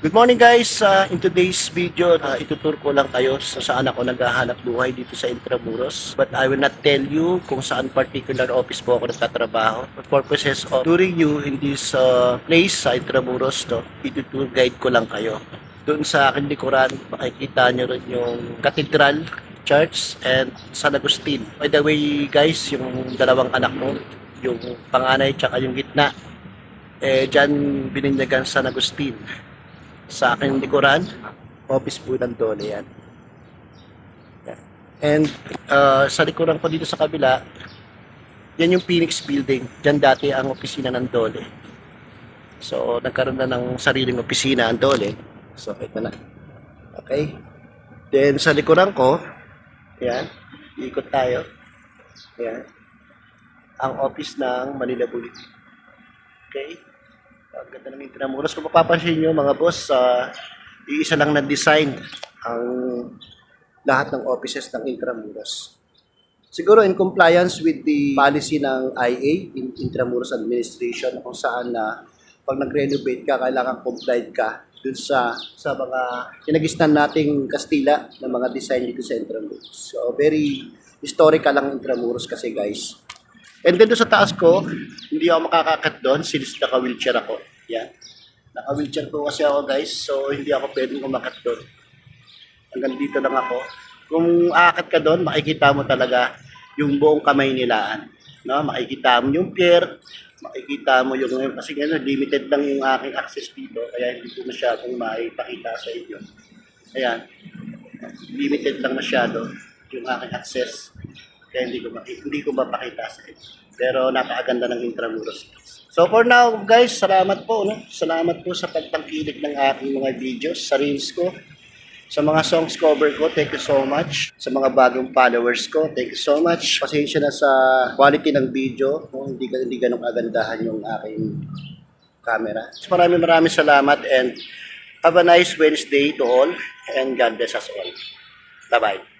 Good morning guys! Uh, in today's video, uh, itutur ko lang kayo sa saan ako naghahanap buhay dito sa Intramuros. But I will not tell you kung saan particular office po ako nagtatrabaho. For purposes of touring you in this uh, place sa Intramuros, no, itutur guide ko lang kayo. Doon sa akin likuran, makikita nyo rin yung Cathedral Church and San Agustin. By the way guys, yung dalawang anak mo, yung panganay tsaka yung gitna, eh dyan bininyagan San Agustin sa aking likuran, office po ng Dole yan. And uh, sa likuran ko dito sa kabila, yan yung Phoenix Building. Diyan dati ang opisina ng Dole. So, nagkaroon na ng sariling opisina ang Dole. So, ito na. Okay? Then, sa likuran ko, yan, ikot tayo. Yan. Ang office ng Manila Bulletin. Okay? Ang ganda ng Intramuros. Kung mapapansin nyo mga boss, uh, iisa lang na design ang lahat ng offices ng Intramuros. Siguro in compliance with the policy ng IA, in Intramuros Administration, kung saan na pag nag-renovate ka, kailangan complied ka dun sa sa mga kinagisnan nating Kastila na mga design dito sa Intramuros. So very historical ang Intramuros kasi guys. And then sa taas ko, hindi ako makakakat doon since naka-wheelchair ako. Yan. Naka-wheelchair po kasi ako guys, so hindi ako pwedeng umakat doon. Hanggang dito lang ako. Kung aakat ka doon, makikita mo talaga yung buong kamay nilaan. No? Makikita mo yung pier, makikita mo yung, kasi nga limited lang yung aking access dito, kaya hindi ko masyadong maipakita sa inyo. Ayan. Limited lang masyado yung aking access. Kaya hindi ko, hindi ko mapakita sa inyo. Pero napakaganda ng Intramuros. So for now, guys, salamat po. No? Salamat po sa pagtangkilik ng aking mga videos sa reels ko. Sa mga songs cover ko, thank you so much. Sa mga bagong followers ko, thank you so much. Pasensya na sa quality ng video. No? Hindi, hindi ganun kagandahan yung aking camera. So, maraming maraming salamat and have a nice Wednesday to all and God bless us all. Bye-bye.